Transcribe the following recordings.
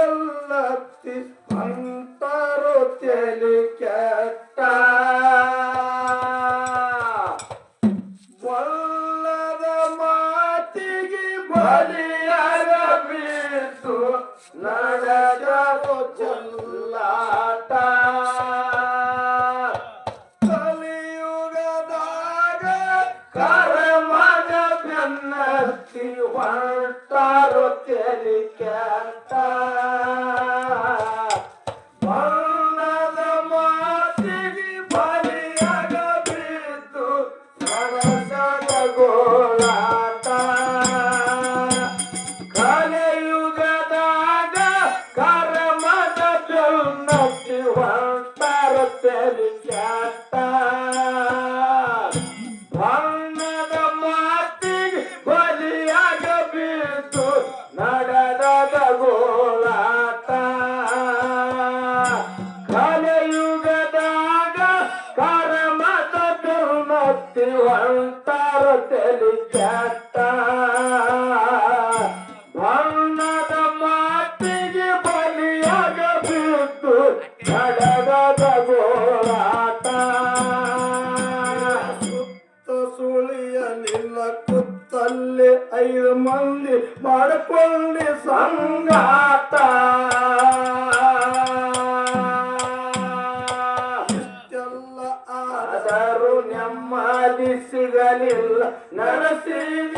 ಎಲ್ಲತ್ತಿ ಅಂತರು ತೆಲಿಕೆ ಹೊಂತಾರ ತಲೆ ಕ್ಯಾಟ ವರ್ಣದ ಮಾತಿಗೆ ಬಲಿಯಾಗ ಬಿದ್ದು ಕಡಗದ ಸುತ್ತ ಸುಳಿಯ ನಿಲ್ಲ ಕುತ್ತಲ್ಲಿ ಐದು ಮಂದಿ ಮಾಡಿಕೊಳ್ಳಿ ಸಂಗಾಟ na, na, na,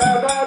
da da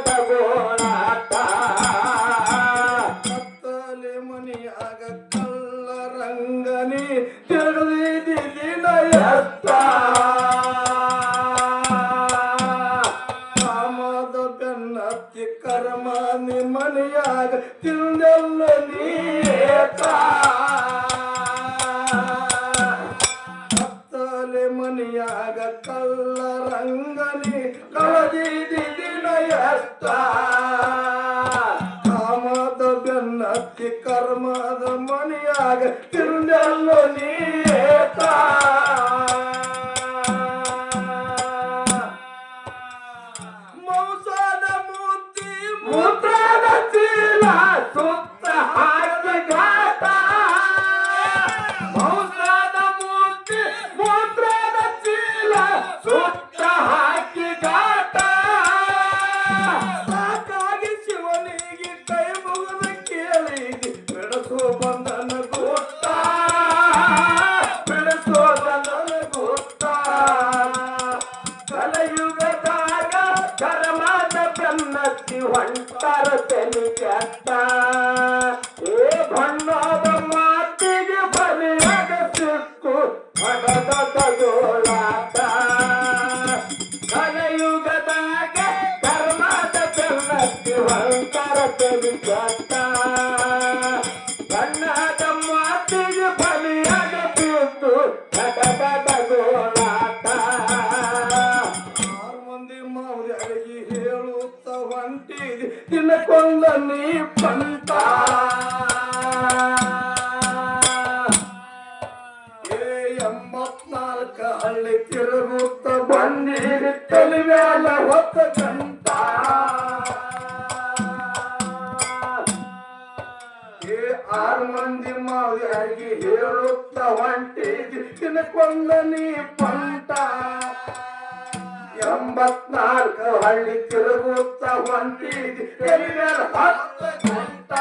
I para tener ya తినకొందని పంట ಎಂಬತ್ನಾಲ್ಕ ಹಳ್ಳಿ ತಿರುಗುತ್ತ ಬಂದಿರಿ ತಲಿವ್ಯಾಲ ಹೊತ್ತ ಗಂಟ. ಏ, ಆರ್ ಮಂದಿ ಮಾವಿಯಾಗಿ ಹೇಳುತ್ತ ಹೊಂಟಿದಿ ತಿನ್ಕೊಂಡ ನೀ ಪಂಟ. ಎಂಬತ್ನಾಲ್ಕು ಹಳ್ಳಿ ತಿರುಗುತ್ತ ಹೊಂದಿದೆ. ಹತ್ತು ಗಂಟ.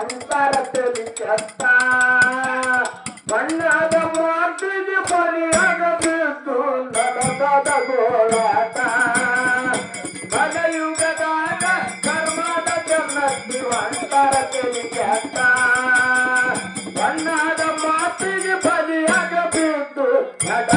ಬಂದರದಲ್ಲಿ ಕೆತ್ತ ಬಣ್ಣದ ಮಾತಿಗೆ ಬಲಿಯಾಗಬೇಕು ನಡೆದಾದ ಗೋಳಾಟ ಬಲಯುಗದಾಗ ಕರ್ಮದ ಜನ್ನದ್ದು ಅಂತರದಲ್ಲಿ ಕೆತ್ತ ಬಣ್ಣದ ಮಾತಿಗೆ ಬಲಿಯಾಗಬೇಕು ನಡ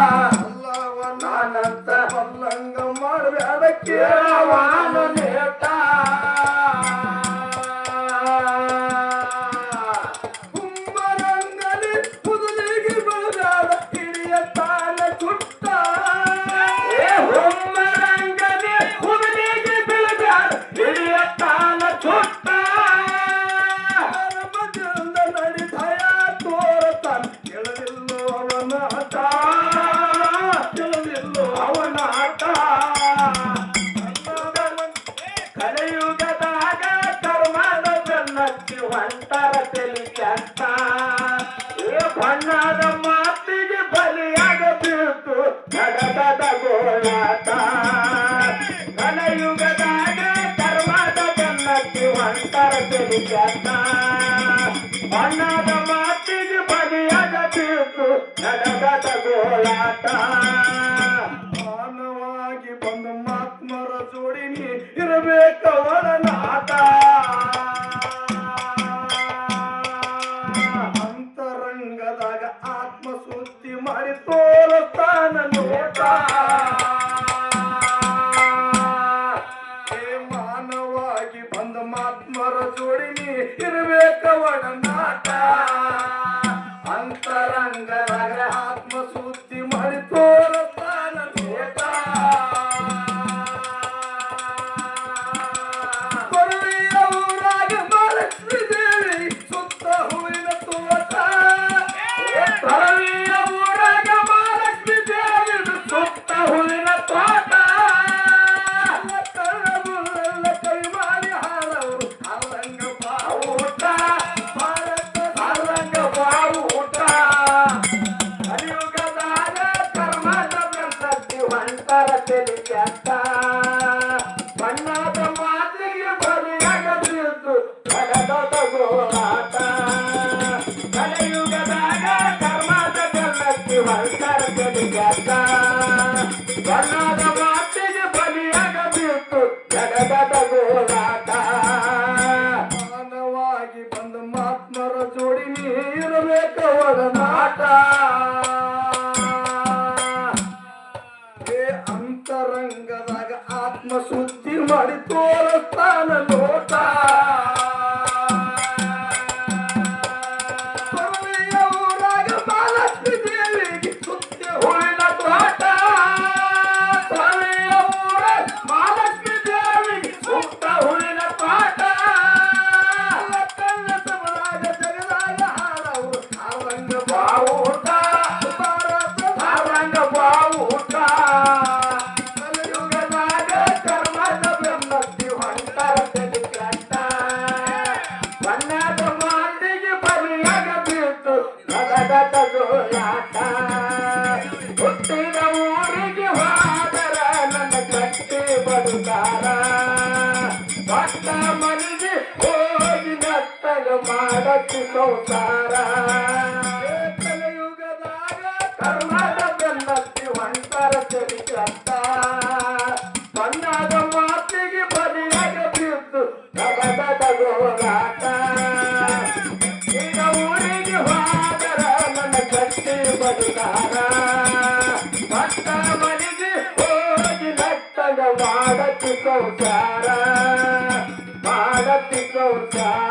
time. ಅಂತರದಲ್ಲಿ ಚನ್ನ ಗೋಳಾಟ. ಮಾನವಾಗಿ ಬಂದು ಮಾತ್ಮರ ಜೋಡಿನಿ ಇರಬೇಕು ಅಂತರಂಗದಾಗ ಆತ್ಮ ಸುದ್ದಿ ಮಾಡಿ ಗಲ್ಲದ ಮಾತಿಗೆ ಬಲಿಯಾಗಬೇಕು. ಜಗದ ಗೋಳಾಟ ಮಾನವಾಗಿ ಬಂದ ಮಾತ್ಮರ ಜೋಡಿ ನೀರಬೇಕು ಒಡನಾಟ ಅಂತರಂಗದಾಗ ಆತ್ಮ ಸುದ್ದಿ ಮಾಡಿತು ಭಕ್ತ ಮನಿಗೆ ಹೋಗಿ ನರ್ತನ ಮಾಡತಿ ಸಂಸಾರ. ಕಲಿಯುಗದಾಗ ಕರ್ಮದ ಬೆನ್ನತ್ತಿ ಒಂಟರ ಚರಿತ ತನ್ನದ ಮಾತಿಗೆ ಬಲಿಯಾಗ ಬಿದ್ದು ತಗದ ಗೋಲಾಟ ಈಗ ಊರಿಗೆ ಹೋದರ ನನ್ನ ಭಕ್ತ ಮನಿಗೆ ಹೋಗಿ ನರ್ತನ ಮಾಡತಿ ಸಂಸಾರ. ಮಾಡತಿ